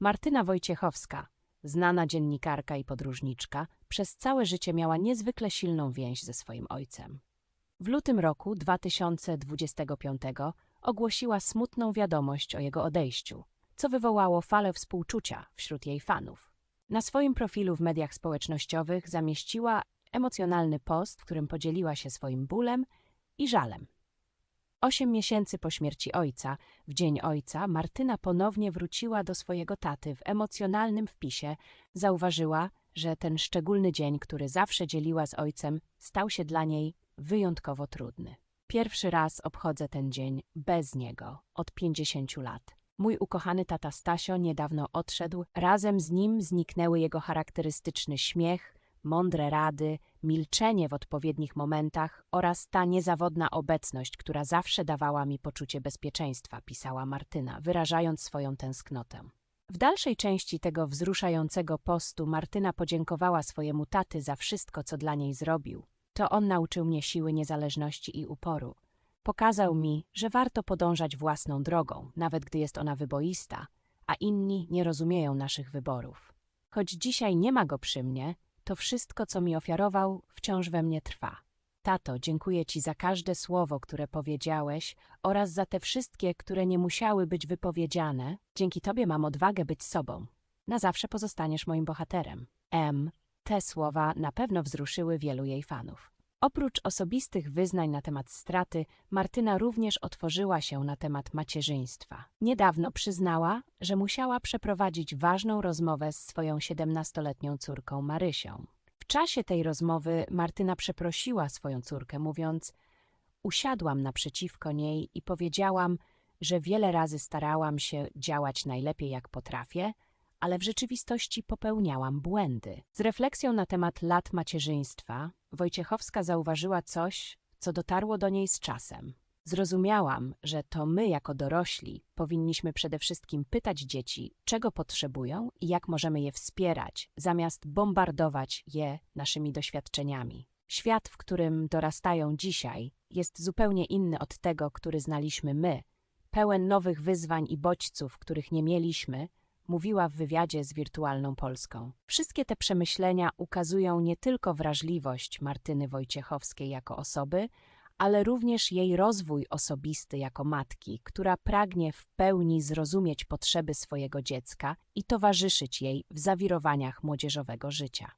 Martyna Wojciechowska, znana dziennikarka i podróżniczka, przez całe życie miała niezwykle silną więź ze swoim ojcem. W lutym roku 2025 ogłosiła smutną wiadomość o jego odejściu, co wywołało falę współczucia wśród jej fanów. Na swoim profilu w mediach społecznościowych zamieściła emocjonalny post, w którym podzieliła się swoim bólem i żalem. Osiem miesięcy po śmierci ojca, w Dzień Ojca, Martyna ponownie wróciła do swojego taty w emocjonalnym wpisie. Zauważyła, że ten szczególny dzień, który zawsze dzieliła z ojcem, stał się dla niej wyjątkowo trudny. Pierwszy raz obchodzę ten dzień bez niego od 50 lat. Mój ukochany tata Stasio niedawno odszedł, razem z nim zniknęły jego charakterystyczny śmiech, mądre rady, milczenie w odpowiednich momentach oraz ta niezawodna obecność, która zawsze dawała mi poczucie bezpieczeństwa, pisała Martyna, wyrażając swoją tęsknotę. W dalszej części tego wzruszającego postu Martyna podziękowała swojemu taty za wszystko, co dla niej zrobił. To on nauczył mnie siły niezależności i uporu. Pokazał mi, że warto podążać własną drogą, nawet gdy jest ona wyboista, a inni nie rozumieją naszych wyborów. Choć dzisiaj nie ma go przy mnie, to wszystko, co mi ofiarował, wciąż we mnie trwa. Tato, dziękuję Ci za każde słowo, które powiedziałeś oraz za te wszystkie, które nie musiały być wypowiedziane. Dzięki Tobie mam odwagę być sobą. Na zawsze pozostaniesz moim bohaterem. M. Te słowa na pewno wzruszyły wielu jej fanów. Oprócz osobistych wyznań na temat straty, Martyna również otworzyła się na temat macierzyństwa. Niedawno przyznała, że musiała przeprowadzić ważną rozmowę z swoją 17-letnią córką Marysią. W czasie tej rozmowy Martyna przeprosiła swoją córkę, mówiąc: Usiadłam naprzeciwko niej i powiedziałam, że wiele razy starałam się działać najlepiej jak potrafię, ale w rzeczywistości popełniałam błędy. Z refleksją na temat lat macierzyństwa, Wojciechowska zauważyła coś, co dotarło do niej z czasem. Zrozumiałam, że to my, jako dorośli, powinniśmy przede wszystkim pytać dzieci, czego potrzebują i jak możemy je wspierać, zamiast bombardować je naszymi doświadczeniami. Świat, w którym dorastają dzisiaj, jest zupełnie inny od tego, który znaliśmy my, pełen nowych wyzwań i bodźców, których nie mieliśmy, mówiła w wywiadzie z Wirtualną Polską. Wszystkie te przemyślenia ukazują nie tylko wrażliwość Martyny Wojciechowskiej jako osoby, ale również jej rozwój osobisty jako matki, która pragnie w pełni zrozumieć potrzeby swojego dziecka i towarzyszyć jej w zawirowaniach młodzieżowego życia.